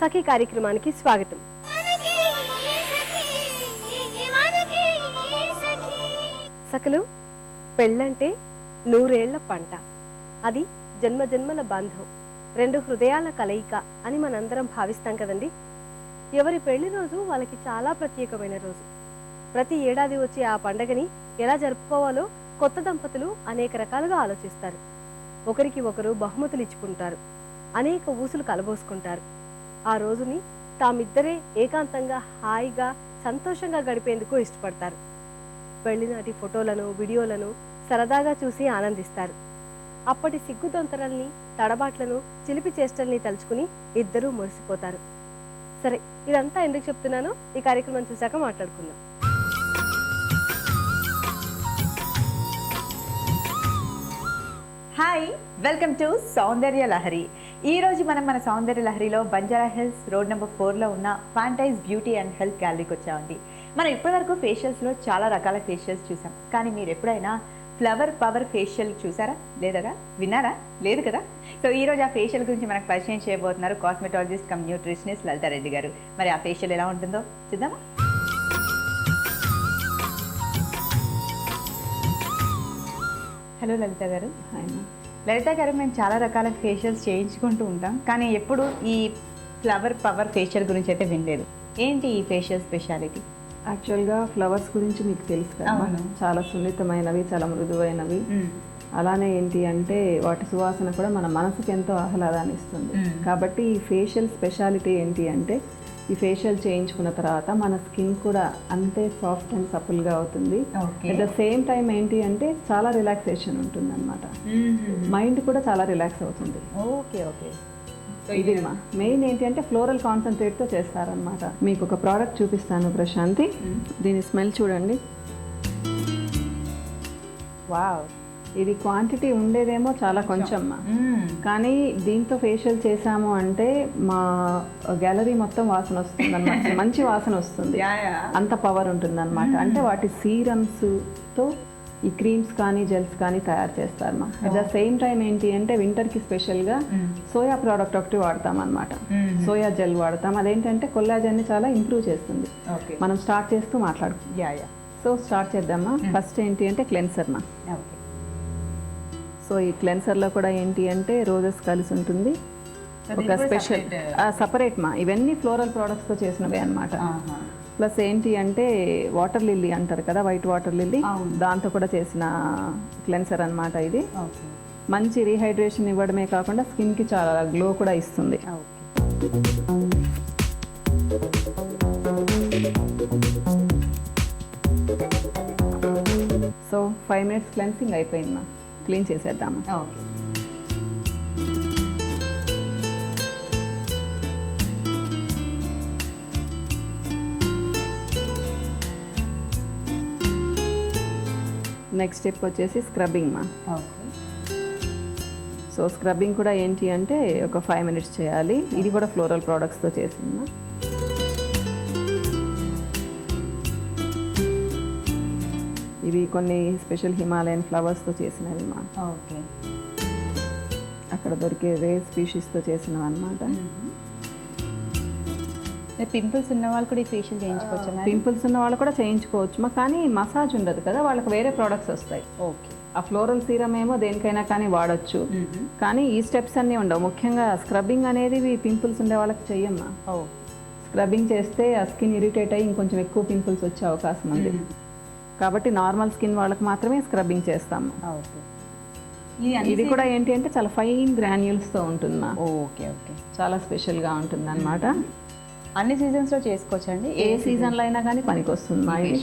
సఖీ కార్యక్రమానికి స్వాగతం. సఖలు పెళ్ళంటే నూరేళ్ళ పంట. అది జన్మ జన్మల బంధం. రెండు హృదయాల కలయిక అని మనందరం భావిస్తాం కదండి. ఎవరి పెళ్ళి రోజు వాళ్ళకి చాలా ప్రత్యేకమైన రోజు. ప్రతి ఏడాది వచ్చే ఆ పండగని ఎలా జరుపుకోవాలో కొత్త దంపతులు అనేక రకాలుగా ఆలోచిస్తారు. ఒకరికి ఒకరు బహుమతులు ఇచ్చుకుంటారు. అనేక ఊసులు కలబోసుకుంటారు. ఆ రోజుని తామిద్దరే ఏకాంతంగా హాయిగా సంతోషంగా గడిపేందుకు ఇష్టపడతారు. పెళ్ళినాటి ఫోటోలను వీడియోలను సరదాగా చూసి ఆనందిస్తారు. అప్పటి సిగ్గుదొంతరల్ని తడబాట్లను చిలిపి చేష్టల్ని తలుచుకుని ఇద్దరూ మురిసిపోతారు. సరే ఇదంతా ఎందుకు చెప్తున్నానో ఈ కార్యక్రమం చూశాక మాట్లాడుకుందాం. Hi welcome to Soundarya Lahari ఈ రోజు మనం మన సౌందర్య లహరిలో బంజారా హిల్స్ రోడ్ నెంబర్ ఫోర్లో ఉన్న ఫాంటైజ్ బ్యూటీ అండ్ హెల్త్ గ్యాలరీకి వచ్చామండి. మనం ఇప్పటివరకు ఫేషియల్స్లో చాలా రకాల ఫేషియల్స్ చూసాం. కానీ మీరు ఎప్పుడైనా ఫ్లవర్ పవర్ ఫేషియల్ చూసారా? లేదా విన్నారా? లేదు కదా? సో ఈ రోజు ఆ ఫేషియల్ గురించి మనకు పరిచయం చేయబోతున్నారు cosmetologist cum nutritionist Lalitha Reddy garu. మరి ఆ ఫేషియల్ ఎలా ఉంటుందో చూద్దామా? హలో లలిత గారు. లలిత గారు మేము చాలా రకాల ఫేషియల్స్ చేయించుకుంటూ ఉంటాం కానీ ఎప్పుడు ఈ ఫ్లవర్ పవర్ ఫేషియల్ గురించి అయితే వినలేదు. ఏంటి ఈ ఫేషియల్ స్పెషాలిటీ యాక్చువల్గా ఫ్లవర్స్ గురించి మీకు తెలుసు కదా. చాలా సున్నితమైనవి చాలా మృదువైనవి. అలానే ఏంటి అంటే వాటి సువాసన కూడా మన మనసుకి ఎంతో ఆహ్లాదాన్ని ఇస్తుంది. కాబట్టి ఈ ఫేషియల్ స్పెషాలిటీ ఏంటి అంటే ఈ ఫేషియల్ చేయించుకున్న తర్వాత మన స్కిన్ కూడా అంతే సాఫ్ట్ అండ్ సపుల్గా అవుతుంది. అట్ ద సేమ్ టైం ఏంటి అంటే చాలా రిలాక్సేషన్ ఉంటుంది అనమాట మైండ్ కూడా చాలా రిలాక్స్ అవుతుంది. ఓకే ఓకే ఇది మెయిన్ ఏంటి అంటే ఫ్లోరల్ కాన్సన్ట్రేట్తో చేస్తారనమాట మీకు ఒక ప్రోడక్ట్ చూపిస్తాను ప్రశాంతి. దీని స్మెల్ చూడండి. వావ్ ఇది క్వాంటిటీ ఉండేదేమో చాలా కొంచెం. కానీ దీంతో ఫేషియల్ చేసాము అంటే మా గ్యాలరీ మొత్తం వాసన వస్తుంది అనమాట మంచి వాసన వస్తుంది. అంత పవర్ ఉంటుంది అనమాట అంటే వాటి సీరమ్స్తో ఈ క్రీమ్స్ కానీ జెల్స్ కానీ తయారు చేస్తారు మా అట్ ద సేమ్ టైం ఏంటి అంటే వింటర్కి స్పెషల్గా సోయా ప్రోడక్ట్ ఒకటి వాడతాం అనమాట సోయా జెల్ వాడతాం. అదేంటంటే కొల్లాజన్ని చాలా ఇంప్రూవ్ చేస్తుంది. మనం స్టార్ట్ చేస్తూ యా సో స్టార్ట్ చేద్దామా? ఫస్ట్ ఏంటి అంటే క్లెన్సర్ మా. సో ఈ క్లెన్సర్లో కూడా ఏంటి అంటే రోజెస్ కలిసి ఉంటుంది. ఒక స్పెషల్ సపరేట్ మా. ఇవన్నీ ఫ్లోరల్ ప్రోడక్ట్స్తో చేసినవే అనమాట ప్లస్ ఏంటి అంటే వాటర్ లిల్లీ అంటారు కదా వైట్ వాటర్ లిల్లీ. దాంతో కూడా చేసిన క్లెన్సర్ అన్నమాట ఇది. మంచి రీహైడ్రేషన్ ఇవ్వడమే కాకుండా స్కిన్కి చాలా గ్లో కూడా ఇస్తుంది. సో ఫైవ్ మినిట్స్ క్లెన్సింగ్ అయిపోయింది మా. క్లీన్ చేసేద్దాము. ఓకే. నెక్స్ట్ స్టెప్ వచ్చేసి స్క్రబ్బింగ్ మా. సో స్క్రబ్బింగ్ కూడా ఏంటి అంటే ఒక ఫైవ్ మినిట్స్ చేయాలి. ఇది కూడా ఫ్లోరల్ ప్రోడక్ట్స్తో చేసింది ఇవి కొన్ని స్పెషల్ హిమాలయన్ ఫ్లవర్స్తో చేసినవి మా ఓకే. అక్కడ దొరికే రేర్ స్పీషీస్తో చేసినవి అనమాట పింపుల్స్ ఉన్న వాళ్ళు కూడా ఈ ఫేషియల్ చేయించుకోవచ్చా పింపుల్స్ ఉన్న వాళ్ళు కూడా చేయించుకోవచ్చు మా కానీ మసాజ్ ఉండదు కదా వాళ్ళకి వేరే ప్రోడక్ట్స్ వస్తాయి. ఓకే. ఆ ఫ్లోరల్ సీరం ఏమో దేనికైనా కానీ వాడచ్చు. కానీ ఈ స్టెప్స్ అన్నీ ఉండవు. ముఖ్యంగా స్క్రబ్బింగ్ అనేది పింపుల్స్ ఉండే వాళ్ళకి చెయ్యమ్మా. స్క్రబ్బింగ్ చేస్తే ఆ స్కిన్ ఇరిటేట్ అయ్యి ఇంకొంచెం ఎక్కువ పింపుల్స్ వచ్చే అవకాశం ఉంది. కాబట్టి నార్మల్ స్కిన్ వాళ్ళకి మాత్రమే స్క్రబ్బింగ్ చేస్తాము ఇది కూడా ఏంటి అంటే చాలా ఫైన్ గ్రాన్యూల్స్తో ఉంటుంది మా ఓకే ఓకే. చాలా స్పెషల్గా ఉంటుంది అనమాట అన్ని సీజన్స్లో చేసుకోవచ్చండి? ఏ సీజన్లో అయినా కానీ పనికి వస్తుంది మా ఇది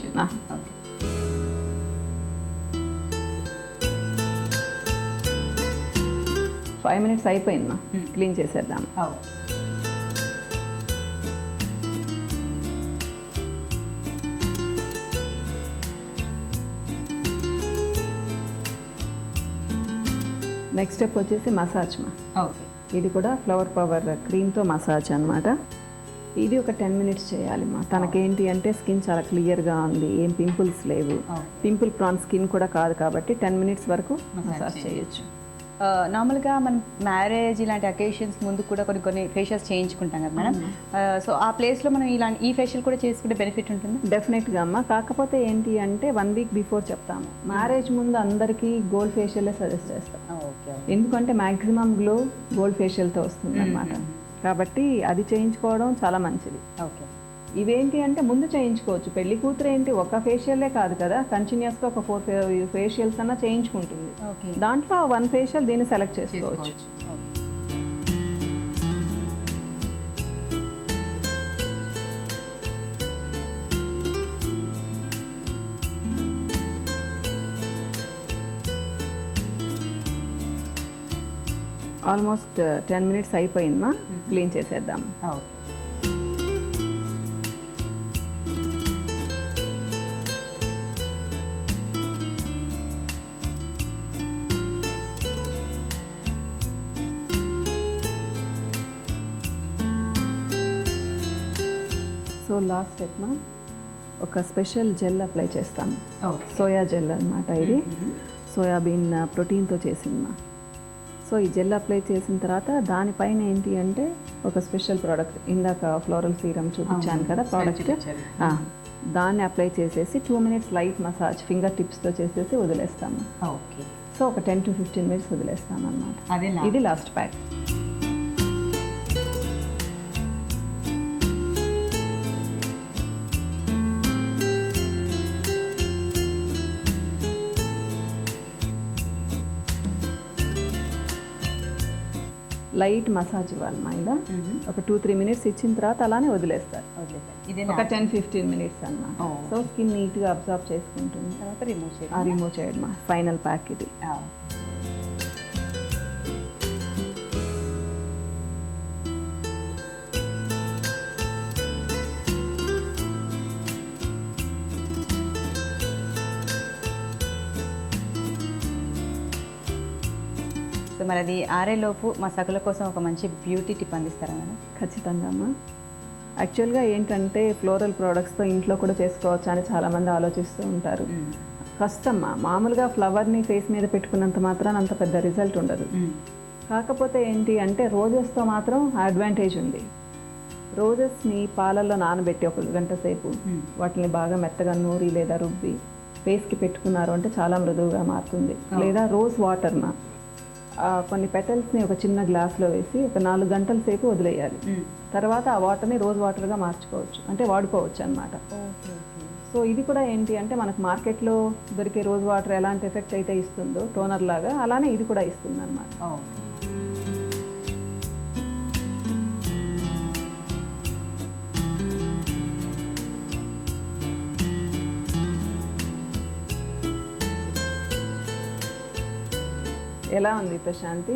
ఫైవ్ మినిట్స్ అయిపోయింది. మా క్లీన్ చేసేద్దాం. నెక్స్ట్ స్టెప్ వచ్చేసి మసాజ్ మా. ఓకే ఇది కూడా ఫ్లవర్ పవర్ క్రీమ్తో మసాజ్ అన్నమాట. ఇది ఒక టెన్ మినిట్స్ చేయాలి మా. తనకేంటి అంటే స్కిన్ చాలా క్లియర్గా ఉంది ఏం పింపుల్స్ లేవు. పింపుల్ ప్రాన్ స్కిన్ కూడా కాదు కాబట్టి టెన్ మినిట్స్ వరకు మసాజ్ చేయొచ్చు. నార్మల్గా మనం మ్యారేజ్ ఇలాంటి అకేషన్స్ ముందు కూడా కొన్ని కొన్ని ఫేషియల్స్ చేయించుకుంటాం కదా మేడం? సో ఆ ప్లేస్లో మనం ఇలాంటి ఈ ఫేషియల్ కూడా చేసుకుంటే బెనిఫిట్ ఉంటుంది? డెఫినెట్గా అమ్మ. కాకపోతే ఏంటి అంటే వన్ వీక్ బిఫోర్ చెప్తాము. మ్యారేజ్ ముందు అందరికీ గోల్డ్ ఫేషియలే సజెస్ట్ చేస్తాం. ఎందుకంటే మ్యాక్సిమం గ్లో గోల్డ్ ఫేషియల్తో వస్తుంది అనమాట కాబట్టి అది చేయించుకోవడం చాలా మంచిది. ఓకే. ఇవేంటి అంటే ముందు చేయించుకోవచ్చు. పెళ్ళి కూతురు ఏంటి? ఒక ఫేషియలే కాదు కదా. కంటిన్యూస్గా ఒక ఫోర్ ఫేషియల్స్ అన్నా చేయించుకుంటుంది. దాంట్లో వన్ ఫేషియల్ దీన్ని సెలెక్ట్ చేసుకోవచ్చు. ఆల్మోస్ట్ టెన్ మినిట్స్ అయిపోయిందా? క్లీన్ చేసేద్దాం. సో లాస్ట్ స్టెప్ మా ఒక స్పెషల్ జెల్ అప్లై చేస్తాము ఓకే. సోయా జెల్ అన్నమాట ఇది. సోయాబీన్ ప్రోటీన్తో చేసింది మా. సో ఈ జెల్ అప్లై చేసిన తర్వాత దానిపైన ఏంటి అంటే ఒక స్పెషల్ ప్రోడక్ట్. ఇందాక ఫ్లోరల్ సీరం చూపించాను కదా ప్రోడక్ట్. దాన్ని అప్లై చేసేసి two minutes light massage finger టిప్స్తో చేసేసి వదిలేస్తాము. ఓకే. సో ఒక టెన్ టు ఫిఫ్టీన్ మినిట్స్ వదిలేస్తాం అనమాట ఇది లాస్ట్ ప్యాక్. లైట్ మసాజ్ ఇవ్వాలి మా ఇలా ఒక టూ త్రీ మినిట్స్ ఇచ్చిన తర్వాత అలానే వదిలేస్తారు. ఒక టెన్ ఫిఫ్టీన్ మినిట్స్ అన్నమాట. సో స్కిన్ నీట్గా అబ్జర్వ్ చేసుకుంటుంది. తర్వాత రిమూవ్ ఆ చేయాలి రిమూవ్ చేయడం ఫైనల్ ప్యాక్ ఇది. సో మరి అది ఆరేలోపు మా సకుల కోసం ఒక మంచి బ్యూటీ టిప్ అందిస్తారా మేడం? ఖచ్చితంగా అమ్మా. యాక్చువల్గా ఏంటంటే ఫ్లోరల్ ప్రోడక్ట్స్తో ఇంట్లో కూడా చేసుకోవచ్చు అని చాలామంది ఆలోచిస్తూ ఉంటారు. కష్టమ్మా మామూలుగా ఫ్లవర్ని ఫేస్ మీద పెట్టుకున్నంత మాత్రాన అంత పెద్ద రిజల్ట్ ఉండదు. కాకపోతే ఏంటి అంటే రోజెస్తో మాత్రం అడ్వాంటేజ్ ఉంది. రోజెస్ని పాలల్లో నానబెట్టి ఒక గంట సేపు వాటిని బాగా మెత్తగా నూరి లేదా రుబ్బి ఫేస్కి పెట్టుకున్నారు అంటే చాలా మృదువుగా మారుతుంది. లేదా రోజ్ వాటర్న కొన్ని పెటల్స్ని ఒక చిన్న గ్లాస్లో వేసి ఒక నాలుగు గంటల సేపు వదిలేయాలి. తర్వాత ఆ వాటర్ని రోజ్ వాటర్గా మార్చుకోవచ్చు. అంటే వాడుకోవచ్చు అనమాట సో ఇది కూడా ఏంటి అంటే మనకు మార్కెట్లో దొరికే రోజ్ వాటర్ ఎలాంటి ఎఫెక్ట్ అయితే ఇస్తుందో టోనర్ లాగా అలానే ఇది కూడా ఇస్తుంది అనమాట ఎలా ఉంది ప్రశాంతి?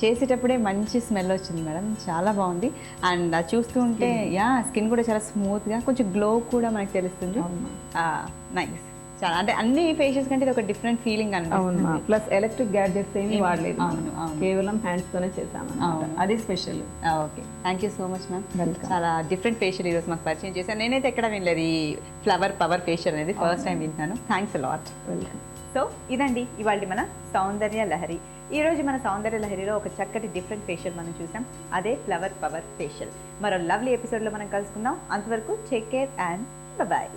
చేసేటప్పుడే మంచి స్మెల్ వచ్చింది మేడం. చాలా బాగుంది. అండ్ అది చూస్తూ ఉంటే యా స్కిన్ కూడా చాలా స్మూత్గా కొంచెం గ్లో కూడా మనకు తెలుస్తుంది. నైస్. చాలా. అంటే అన్ని ఫేషియల్స్ కంటే ఇది ఒక డిఫరెంట్ ఫీలింగ్ అవును అనిపిస్తుంది ప్లస్ ఎలక్ట్రిక్ గ్యాడ్జెట్స్ ఏమీ వాడలేదు. అవును, అవును. కేవలం హ్యాండ్స్ తోనే అవును. అది special okay. Thank you so much ma'am Welcome. చాలా డిఫరెంట్ ఫేషియల్ ఈరోజు మాకు పరిచయం చేశాను నేనైతే ఎక్కడ వినలేదు. ఈ ఫ్లవర్ పవర్ ఫేషియల్ అనేది ఫస్ట్ టైం వింటున్నాను. థ్యాంక్స్ లాట్ వెల్కమ్ సో ఇదండి ఇవాళ మన సౌందర్య లహరి. ఈ రోజు మన సౌందర్య లహరిలో ఒక చక్కటి డిఫరెంట్ ఫేషియల్ మనం చూసాం. అదే ఫ్లవర్ పవర్ ఫేషియల్ మరో లవ్లీ ఎపిసోడ్లో మనం కలుసుకుందాం. అంతవరకు టేక్ కేర్ అండ్ బాయ్